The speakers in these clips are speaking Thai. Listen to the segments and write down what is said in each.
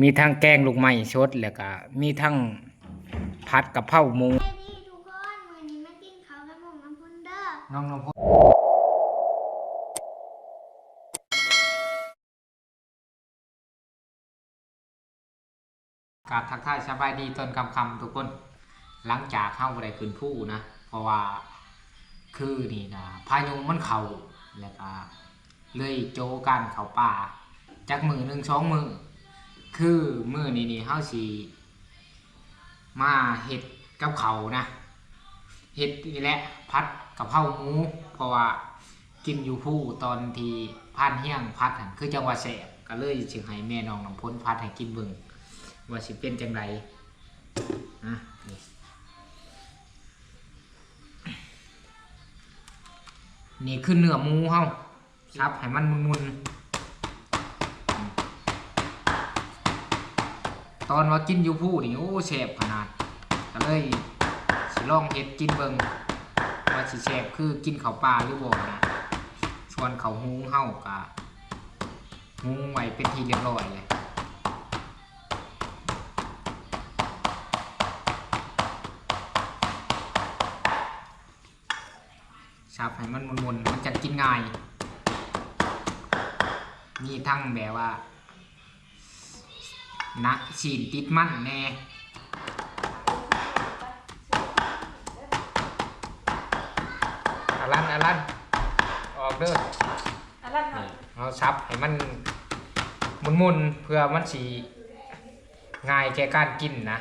มีทั้งแกงลูกไม้ชดแล้วก็มีทั้งผัดกับเผาหมูสวัสดีทุกคนมื้อนี้มากินข้าวกับหมูน้ำพุนเด้อน้องน้องพกาทักทายสบายดีต้นคำคำทุกคน หลังจากเข้าไปได้ขึ้นผู้นะ เพราะว่าคือนี่นะพายุมันเขาแล้วก็เลยโจกันเขาป่าจากมือหนึ่งสองมือ คือมือนี้นี่เฮาสีมาเห็ดกับเขานะเห็ดนี่แหละพัดกับเผาหมูเพราะว่ากินอยู่ผู้ตอนที่พันเฮี้ยงพัดหันคือจังหวัดแสบก็เลยจึงให้แม่น้องน้ำพ้นพัดให้กินเบิ่งว่าสิเป็นจังไรนะนี่นี่คือเนื้อหมูเฮาซับให้มันมุนๆ ตอนว่ากินอยู่ผู้นี่โอ้แสบขนาดก็เลยสิลองเฮ็ดกินเบิงว่าสิแซ่บคือกินข้าวปลาหรือบ่นะส่วนเขาหุงเฮากะหุงไว้เป็นทีเรียบร้อยเลยชับให้มันมุนๆมันจะกินง่าย มีทั้งแบบว่า นักฉีนติดมันแน่อารันอารันออกเด้ออะไรค่ะเอาซับให้มันมุนๆเพื่อมันสีง่ายแก่การกินนะ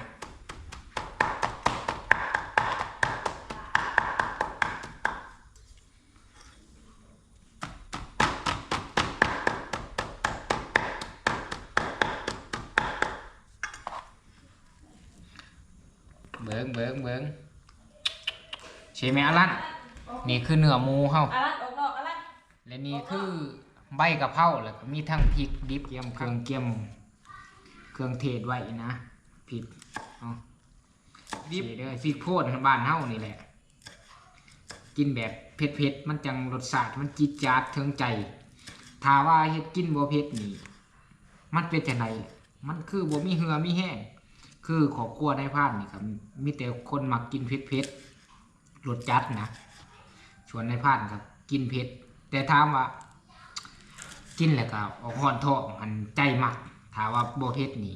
เบิงเบิงเบิงใช่ไหมอารันนี่คือเนื้อหมูเฮาอะไรออกนอกอะไรและนี่คือใบกะเพราแล้วก็มีทั้งพริกดิบเกียมเครื่องเกียมเครื่องเทศไว้นะพริกเอาดิบเลยพริกโพดบ้านเฮานี่แหละ กินแบบเผ็ดๆมันจังรสชาติมันจิตจาดถึงใจถ้าว่าเฮ็ดกินบ่เผ็ดนี่ มันเป็นจังไดมันคือบ่มีเหือมีแห้ง คือขอบครัวในพานนี่ครับมีแต่คนมักกินเผ็ดๆรสจัดนะส่วนในพานครับ กินเผ็ดแต่ถามว่า กินแล้วก็ออกหอนท้องมันใจมักถ้าว่าโบเผ็ดนี่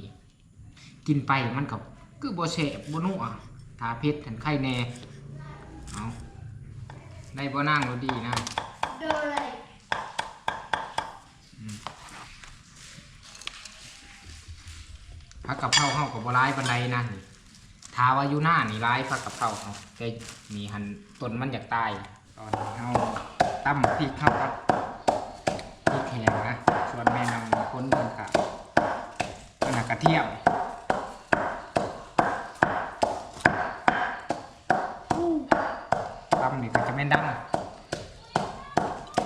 กินไปมันก็คือบ่แซ่บบ่นัวถ้าเผ็ดหันไข่แน่เอาได้โบนั่งรดีนะโดย ผักกะเพราเฮากับ่ร้ายปันไดนะนี่ถ้าว่าอยู่หน้านี่ร้ายผักกะเพราเฮาแต่นี่หันต้นมันอยากตายตอนนี้เฮาตำพริกเข้ากับพริกแห้งนะส่วนแม่น้องคนเพิ่นก็เพิ่นาดกระเทียม ตำนี่ก็จะแม่นดัง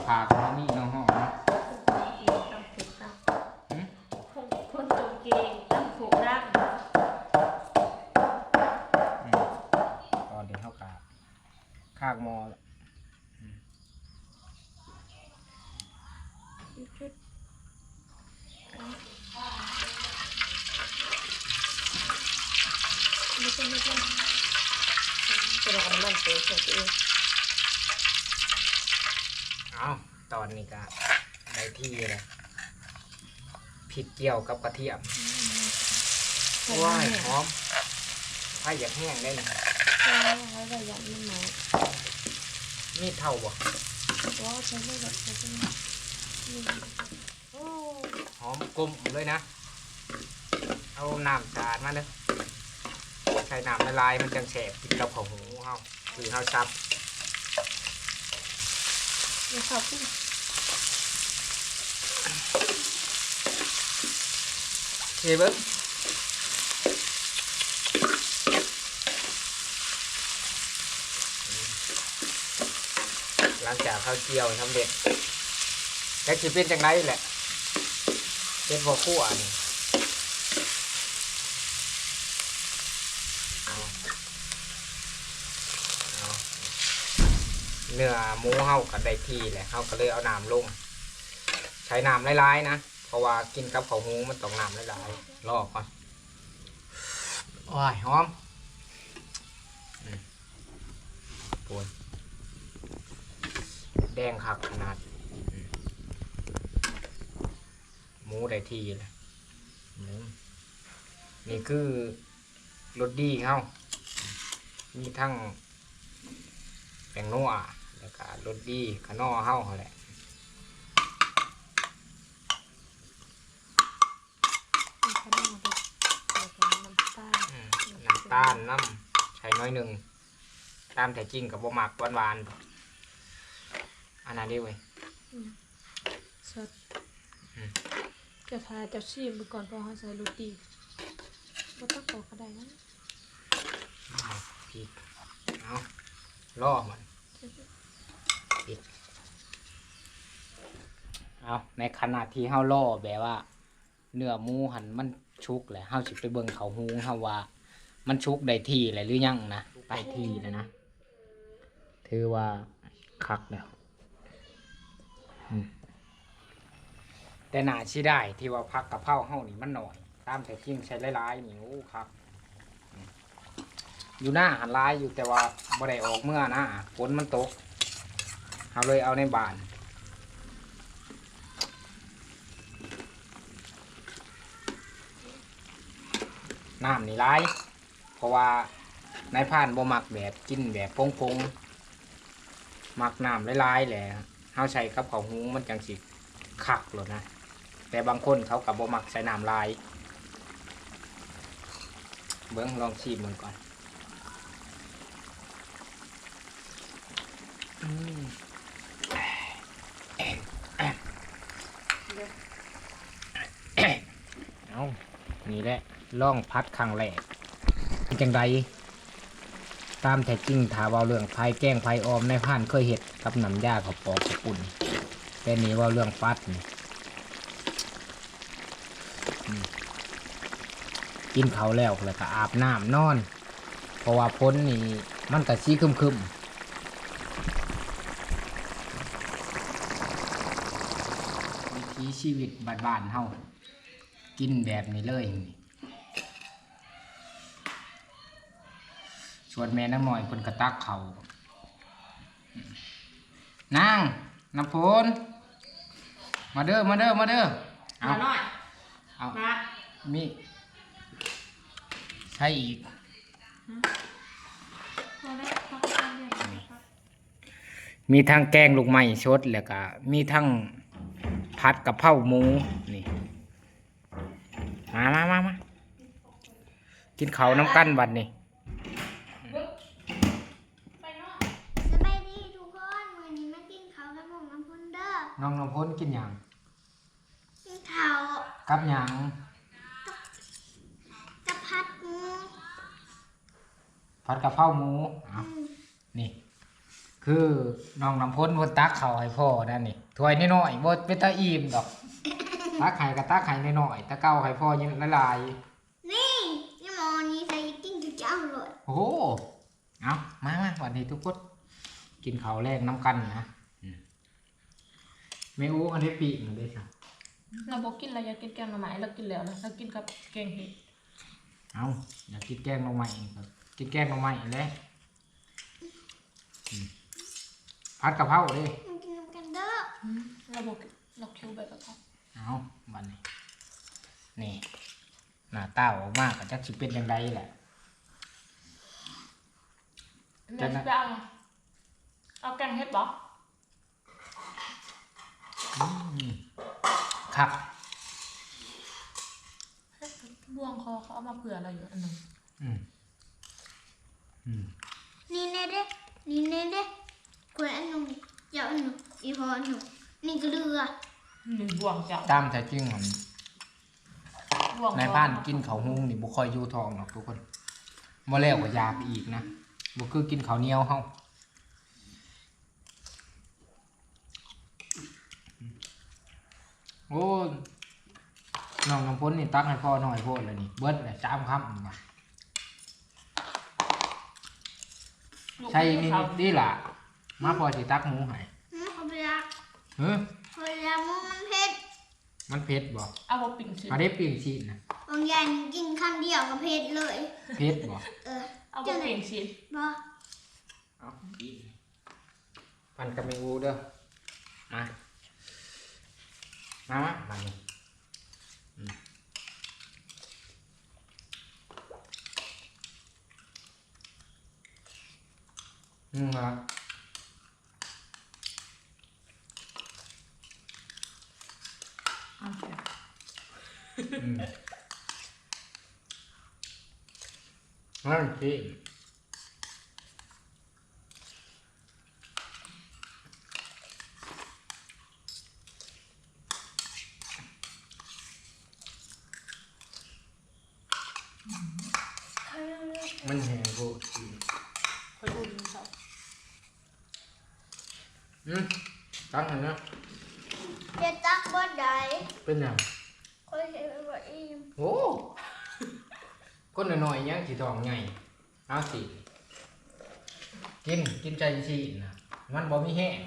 ผ่าตรงนี้เนาะห้องเนาะ ตำผูกต หึำคนตรงเกงตำผูกรัก อืมตอนเดี๋ยวเท่ากับ ข้างหมอชุดไม่ใช่ไม่ใช่จะเรากำลังเตะใส่ตัวเองเอาตอนนี้ก็ได้ที่เลยพริกเกี่ยวกับกระเทียมว้ายหอมถ้าอยากแห้งได้นะ ใช่แล้ราอยากมันหน่อยมีดเท่าบ่ว่าใช้ไม่แบบใช้ไม่โอ้หอมกลมเลยนะ เอาน้ำสะอาดมาเด้อใส่น้ำละลายมันจังแสบกินกับข้าวหูเฮาคือเฮาซับยขอบคุณเฮ้เบิ้ง ลังจากเขาวเจียวสำเร็จแล้วจะเป็นจังไรแหละเป็นพอคู่อันนี้เนื้อหมูเฮากันได้ที่แหละเฮาก็เลยเอาน้ำลง ใช้น้ำหลายๆนะ เพราะว่ากินกับข้าวหูมันต้องน้ำหลายๆรอก่อนโอ้ยหอมอืมปวน แดงคักขนาดอืมหมูได้ที่เลยอืมนี่คือรสดีเขามีทั้งแป้งนัวแล้วก็รสดีขนอเฮาเขาแหละมีขนมด้วยแล้วก็น้ำตาลอืมน้ำตาลน้ำใช้น้อยหนึ่งตามแต่จริงกับบ่มักหวานๆ ดอกอันนั้นเดีเว้ยสดอืมจะทาจะชิมดูก่อนเพราะเขาใส่โรตีบ่ต้องตอกก็ได้นะพริกเอาล่อมันพริกเอาในขณะที่เฮาล่อแบบว่า เนื้อหมูหันมันชุกแหละเฮาสิไปเบิ่งเขาหูเฮาว่า มันชุกได้ที่แล้วหรือยังนะไปที่แล้วนะถือว่าคักแล้วอืม แต่หนาชิได้ที่ว่าพักกับเผาเฮานี่มันหน่อย ตามแต่จริงใช้หลายๆนี่โอ้ครับ อยู่หน้าหันลายอยู่แต่ว่าบ่ได้ออกเมื่อนะฝนมันตกเอาเลยเอาในบานน้ำนี่ร้าย เพราะว่านายพานบ่มักแบบกินแบบพงๆมักน้ำหลายๆแหละ เฮาใช้กับข้าวหุงมันจังสิคักโลดนะ แต่บางคนเขากับบ่มักใส่น้ำลาย เบิ้งลองชิมมันก่อนเอานี่แหละล่องพัดครั้งแรกเป็นจังได ตามแต่จริงถาว่าเรื่องภายแก้งภายออมในผ่านเคยเห็ดกับน้ำยากับปอกกับปุ่นแต่นี้ว่าเรื่องฟัดกินเขาแล้วแล้วก็อาบน้ำนอน เพราะว่าพ้นนี่มันก็ซีคึมๆวิถีชีวิตบ้านๆเฮากินแบบนี้เลยนี่ ส่วนแม่น้ำหน่อยเพิ่นกระตักเขานางน้ำพนมาเด้อมาเด้อมาเด้อเอาหน่อยเอามามีใช่อีกพอแล้วพอแล้วเดี๋ยวนะครับมีทั้งแกงลูกไม้ชดแล้วก็มีทั้งผัดกะเพราหมูนี่มามามามากินเขาวน้ำกันบัดนี่ ไปเนาะ สบายดีทุกคนมือนี้มากินเขากับหมงน้ำพุนเด้อ น้องน้ำพ้นกินหยังกินเขาวกับหยังกับพัดหมูผัดกะเพราหมูเอาอืมนี่ คือน้องน้ำพ้นบนตักเขาวให้พ่อนั่นนี่ถ้วยน้อยๆบดเป็นตาอิ่มดอกตักไข่กับตักไข่น้อยๆตะเก้าให้พ่อยินละลายนี่นี่หมอนี้ใส่กินจุดเจ้าเลยโอ้โหเอามามาวันนี้ทุกคนกินข้าวแรกน้ำกันนะ อืมเมอูอันนี้ปีกหนึ่งได้สักเราบอกกินอะไรอยากกินแกงหน่อไม้เรากินแล้วนะเรากินกับแกงเห็ดเอาอยากกินแกงหน่อไม้ครับกินแกงหน่อไม้เลยอืมผัดกะเพราเลยมากินน้ำกันเด้อเราบอกเราคิวแบบกะเพราเอาวันนี้นี่หน้าตาออกมากก็จะสิเป็นยังไงแหละแม่จะเอาเอาแกงเห็ดบอกอืม ครับบ่วงคอเขาเอามาเผื่อเราอยู่อันหนึงอืมอืมนี่แน่เด้นี่แน่เด้กล้วยอันหนุ่มเจ้าอันหนุ่มอีพออันหนุ่มนี่ก็เรือมีบ่วงเจ้าตามแต่จริงผมบ่วงคอในบ้านกินข้าวหุงนี่บุคอยอยู่ทองหรอกทุกคนบ่แล้วก็อยากอีกนะบ่คือกินข้าวเหนียวเฮา โอ้ยน้องน้ำพ้นนี่ตักให้พ่อหน่อยโพดเลยนี่เบิดเลยสามคำว่ะลูกใช่นี่เขานี่ล่ะ มาพอสิตักหมูให้หืมเขาไปรักเฮ้ยเขาไปรักมูมันเผ็ดมมันเผ็ดบ่เอาบ่ปิ่งสิมาได้ปิ้งชีสนะบางอย่างกินคำเดียวกับเพชรเลยเผ็ดบ่เออเอาบ่ปิ่งสิบ่เอากินปั่นกับเมงูเด้อมา มามามานี่อืมอืมครับเอาแค่อืมนั่นสิ มันแหงโบดอีกค่อยอุ่นเซาอืมตั้งหันนะจะตักบ่ได้เป็นหยังค่อยเห็นบ่อิ่มโอ้ก้นหน่อยๆยังสีทองไงเอาสิกินกินใจชีนนะมันบ่มีแห้ง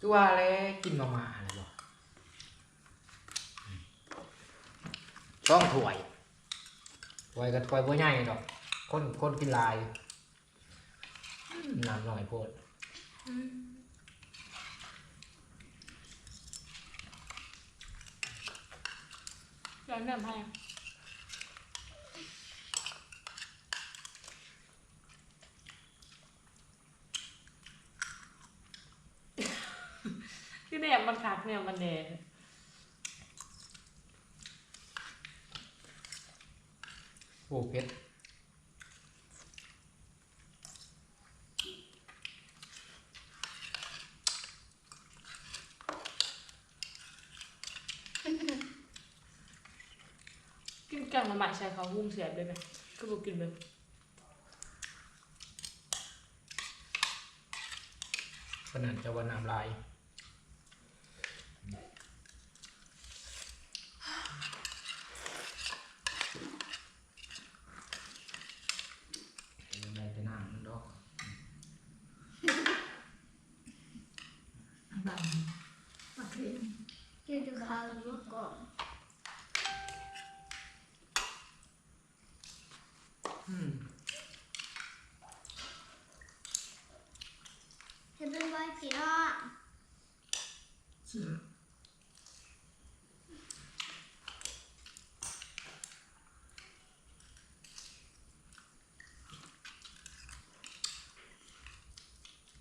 ตัวอะไรกินมามาอะไรบ่ต้องถ้วย ถ้วยกับถ้วยบ่ใหญ่ดอกคนคนกินหลายอืมน้ำหน่อยโพดย้อนแบบให้คือเนี่ยมันคักเนี่ยมันแดง โอ้เผ็ดกินแกงมาใหม่ใส่ข้าวหุ้มเสียบได้ไหมคือบ่กินแบบขนาดจะว่าน้ำลายได้แต่น้ำมันดอก จะดูข้าวแล้วก่อน อืม จะเป็นไว้พี่น้อง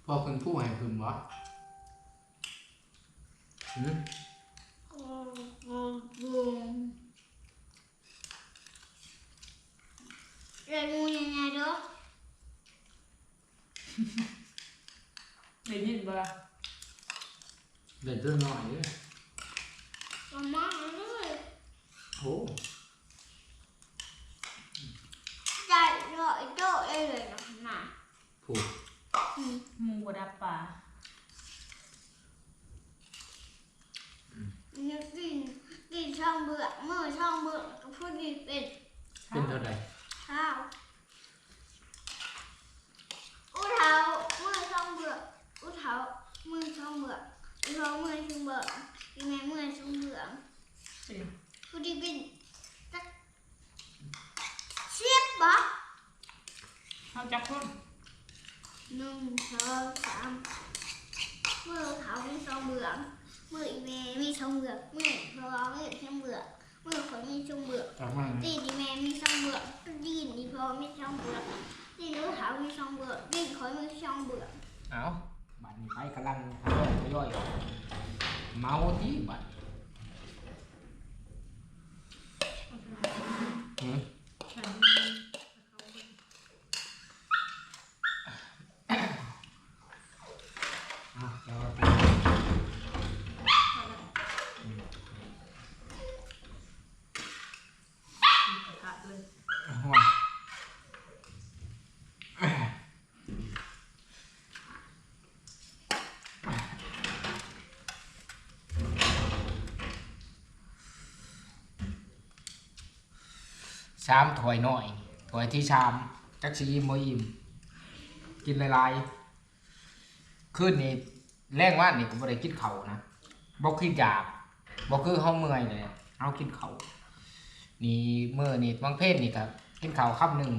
พ่อคุณผู้ให้คุณวะอืมอ้โหบูมเรียนงูยังไงเด้อได้ยินบ่ล่ะเด็ดเรื่อหน่อยเลยมามาเลยโอ้ใจร้อยโตได้เลยนะนะผูก หมูดับปลานี่กินกินช่องเบื่อเมื่อช่องเบื่อก็พูดดีเป็นเป็นเท่าไหร่ข้าวอู้เท้าเมื่อช่องเบื่ออู้เท้าเมื่อช่องเบื่ออู้เท้าเมื่อช่องเบื่อยังไงเมื่อช่องเบื่อสิพูดดีเป็นสักเสียบบ่เอาจักคน หนึ่งสองสามเมื่อเท้ามีช่องเบื่อเมื่ออีเมมีช่องเบื่อเมื่อพอมีช่องเบื่อเมื่อคนมีช่องเบื่อจากมันดีดีแม่มีช่องเบื่อดีดีพอมีช่องเบื่อดีรู้เท้ามีช่องเบื่อดีคอยมีช่องเบื่อเอาบันี้ไปกำลังทยอยทยอยออกเมาที่บัดอืม ฉัน อะเดี๋ยวไป กระทะเลย ห่วง สามถ้วยหน่อยถ้วยที่ชามจักสีอิ่มบ่อิ่มกินหลายๆคืนนี้แรงว่านนี่ก็บ่ได้กินข้านะบ่คืออยากบ่คือเฮาเมื่อยเลยเฮากินข้านี่เมื้อนี่บางเพศนี่ครับกินข้าวคำหนึ่ง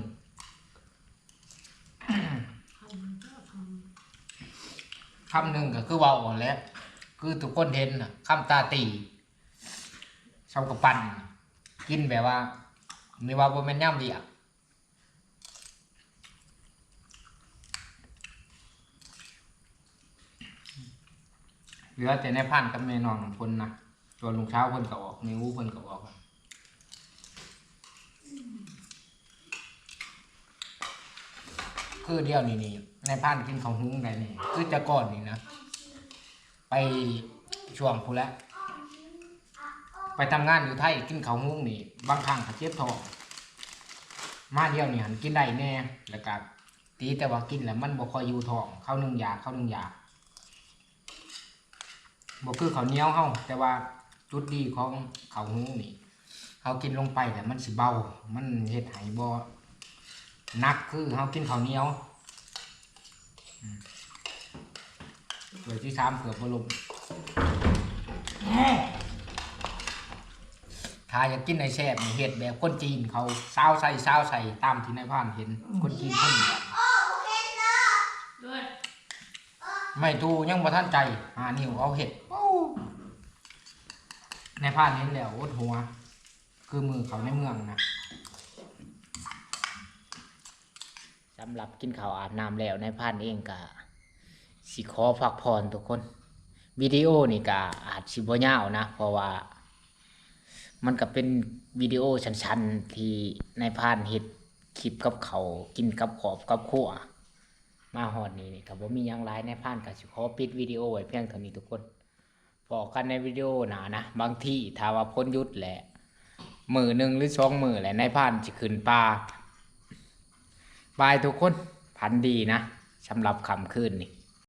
คำหนึ่งก็คือว่าอ่อนแล้วคือทุกคนเห็นนะคำตาตีชาวกระปันกินแบบว่า ไม่ว่าบ่แม่นย่ำเดียกเหลือแต่ในพันกับแม่นองของคนนะตัวลุงเช้าคนก็ออกนิ้วคนก็ออกคือเดียวนี่นี่ในพันกินของหุ้งได้นี่คือจะก่อนนี่นะ ไปช่วงพูแล้ว ไปทำงานอยู่ไทยกินข้าวหุ้งนี่บางครั้งก็เจ็บท้องมาเดียวนี่หันกินได้แน่แล้วก็ตีแต่ว่ากินแล้วมันบ่ค่อยอยู่ท้องข้าวหนึ่งยาข้าวหนึ่งยาบ่คือข้าวเหนียวเฮาแต่ว่าจุดดีของข้าวหุ้งนี่เฮากินลงไปแล้วมันสิเบา มันเฮ็ดให้บ่หนักคือเฮากินข้าวเหนียวอืมโดยที่สามเกือบบ่ลง ถ้าอยากกินในแซ่บนี่เห็ดแบบคนจีนเขาซาวใส่ซาวใส่ตามที่นายพรานเห็นคนจีนคนเดียวไม่ทูยังบ่ท่านใจหานิ้วเอาเห็ดโอ้นายพรานเห็นแล้วอดหัว คือมือเขาในเมืองนะสำหรับกินข้าวอาบน้ำแล้วนายพรานเองก็สิขอพักผ่อนทุกคนวิดีโอนี่ก็อาจสิบ่ยาวนะ เพราะว่า มันก็เป็นวิดีโอชันๆ ที่นายพานเฮ็ดคลิปกับเขากินกับขอบกับขัวมาฮอดนี้นี่ก็บ่มียังหลายนายพานก็สิขอปิดวิดีโอไว้เพียงเท่านี้ทุกคนพอกันในวิดีโอหนานะ บางที่ถ้าว่าพ้นยุดแหละมือหนึ่งหรือสองมือแหละนายพานสิขึ้นป่าบายทุกคนพันดีนะสำหรับคำคืนนี่